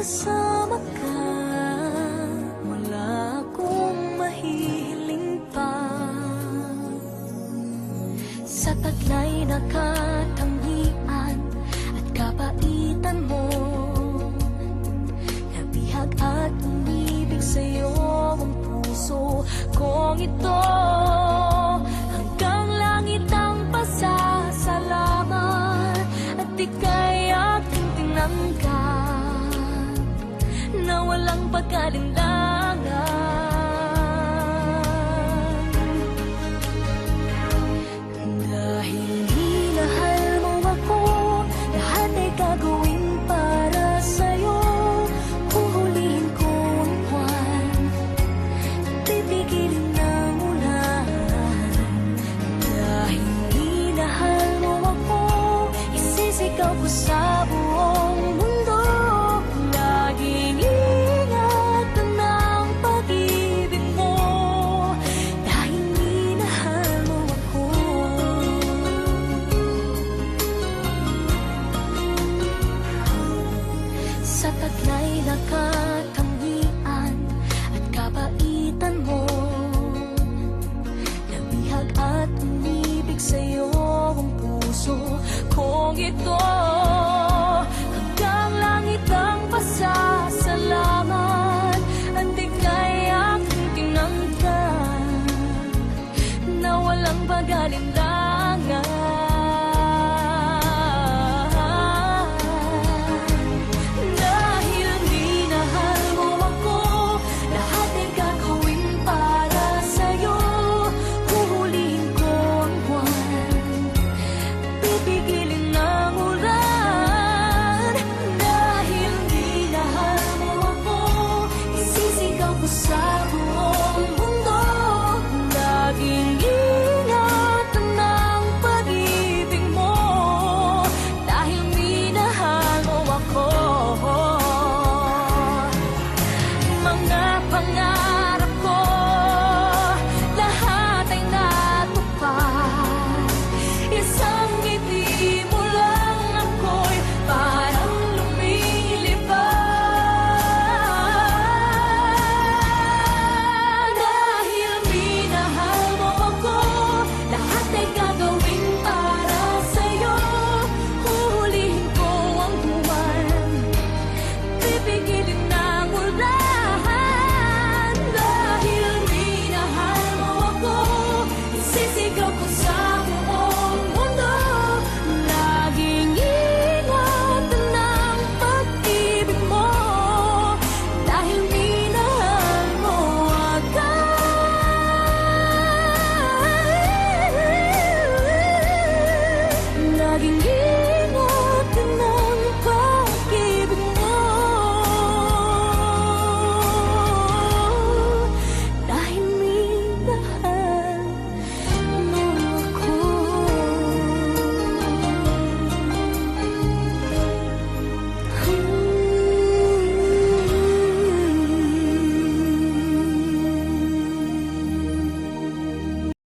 kasama ka Wala akong mahihiling pa. Sa taglay na katangian At kabaitan mo Nabihag at umibig sa'yo Ang puso kong ito. ang pagkalinlangan. Gitu.